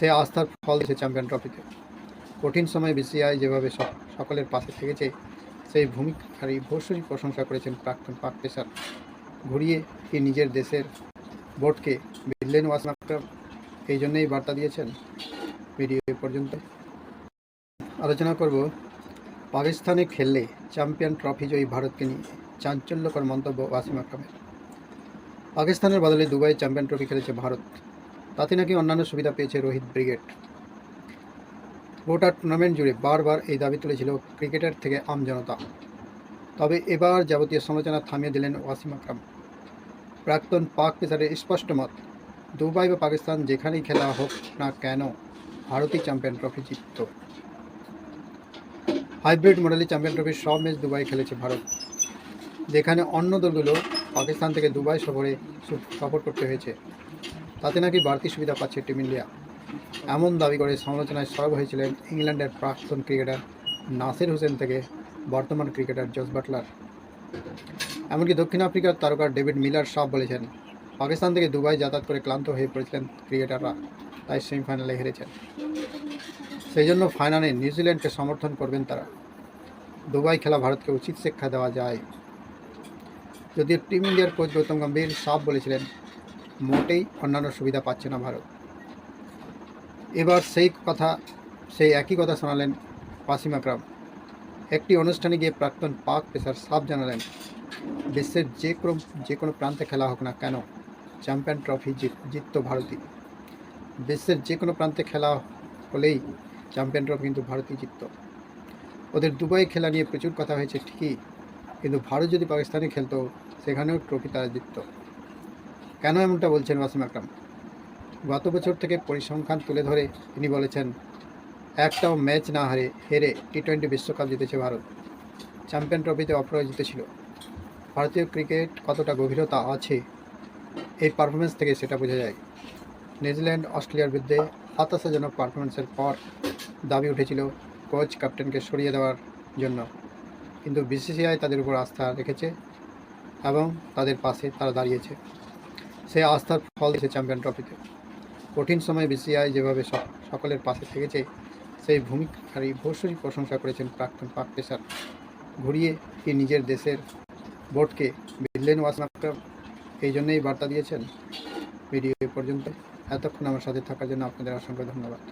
সে আস্থার ফল দিয়েছে চ্যাম্পিয়ন ট্রফিতে। কঠিন সময়ে বিসিআই যেভাবে সকলের পাশে থেকেছে, সেই ভূমিকারই ভূয়সী প্রশংসা করেছেন প্রাক্তন পাক পেসার। ঘুরিয়ে কি নিজের দেশের বোর্ডকে বিললেন ওয়াসিম আকরাম এই জন্যেই বার্তা দিয়েছেন ভিডিও পর্যন্ত। আলোচনা করব, পাকিস্তানে খেললে চ্যাম্পিয়ন ট্রফি জয়ী ভারতকে নিয়ে চাঞ্চল্যকর মন্তব্য ওয়াসিম আকরামের পাকিস্তানের বদলে দুবাই চ্যাম্পিয়ন ট্রফি খেলেছে ভারত। তাতে নাকি অন্যান্য সুবিধা পেয়েছে রোহিত ব্রিগেড। গোটা টুর্নামেন্ট জুড়ে বারবার এই দাবি তুলেছিল ক্রিকেটার থেকে আমজনতা তবে এবার যাবতীয় সমালোচনা থামিয়ে দিলেন ওয়াসিম আকরাম। প্রাক্তন পাক পেসারের স্পষ্ট মত, দুবাই বা পাকিস্তান যেখানেই খেলা হোক না কেন, ভারতই চ্যাম্পিয়ন ট্রফি জিতত। হাইব্রিড মডেলে চ্যাম্পিয়ন ট্রফির সব ম্যাচ দুবাই খেলেছে ভারত। যেখানে অন্য দলগুলো পাকিস্তান থেকে দুবাই সফরে সফর করতে হয়েছে। তাতে নাকি বাড়তি সুবিধা পাচ্ছে টিম ইন্ডিয়া। এমন দাবি করে সমালোচনায় সরব হয়েছিলেন ইংল্যান্ডের প্রাক্তন ক্রিকেটার নাসির হোসেন থেকে বর্তমান ক্রিকেটার জস বাটলার। এমনকি দক্ষিণ আফ্রিকার তারকা ডেভিড মিলার সব বলেছেন, পাকিস্তান থেকে দুবাই যাতায়াত করে ক্লান্ত হয়ে পড়েছিলেন ক্রিকেটাররা, তাই সেমিফাইনালে হেরেছেন। সেই জন্য ফাইনালে নিউজিল্যান্ডকে সমর্থন করবেন তারা। দুবাই খেলা ভারতকে উচিত শিক্ষা দেওয়া যায়। যদিও টিম ইন্ডিয়ার কোচ গৌতম গম্ভীর সাফ বলেছিলেন মোটেই অন্যান্য সুবিধা পাচ্ছে না ভারত। এবার সেই কথা, সেই একই কথা শোনালেন ওয়াসিম আকরাম একটি অনুষ্ঠানে গিয়ে প্রাক্তন পাক পেসার সাফ জানালেন বিশ্বের যে কোনো যে কোনো প্রান্তে খেলা হোক না কেন, চ্যাম্পিয়ন ট্রফি জিত, জিতত ভারতই। বিশ্বের যে কোনো প্রান্তে খেলা হলেই চ্যাম্পিয়ন ট্রফি কিন্তু ভারতই জিতত। ওদের দুবাই খেলা নিয়ে প্রচুর কথা হয়েছে ঠিকই, কিন্তু ভারত যদি পাকিস্তানে খেলতো, সেখানেও ট্রফি তারা জিতত। কেন এমনটা বলছেন ওয়াসিম আকরাম? গত বছর থেকে পরিসংখ্যান তুলে ধরে তিনি বলেছেন, একটাও ম্যাচ না হারে হেরে টি টোয়েন্টি বিশ্বকাপ জিতেছে ভারত। চ্যাম্পিয়ন ট্রফিতে অপরাজিত ছিল। ভারতীয় ক্রিকেট কতটা গভীরতা আছে এই পারফরমেন্স থেকে সেটা বোঝা যায়। নিউজিল্যান্ড, অস্ট্রেলিয়ার বিরুদ্ধে হতাশাজনক পারফরমেন্সের পর দাবি উঠেছিল কোচ ক্যাপ্টেনকে সরিয়ে দেওয়ার জন্য। কিন্তু বিসিসিআই তাদের উপর আস্থা রেখেছে এবং তাদের পাশে তারা দাঁড়িয়েছে। সে আস্থার ফল দিয়েছে চ্যাম্পিয়ন ট্রফিতে। কঠিন সময়ে বিসিআই যেভাবে সকলের পাশে থেকেছে, সেই ভূমিকারই ভূয়সী প্রশংসা করেছেন প্রাক্তন পাক পেশার ঘুরিয়ে কি নিজের দেশের বোর্ডকে বিলেন ওয়াসিম এই জন্যেই বার্তা দিয়েছেন? ভিডিও পর্যন্ত এতক্ষণ আমার সাথে থাকার জন্য আপনাদের অসংখ্য ধন্যবাদ।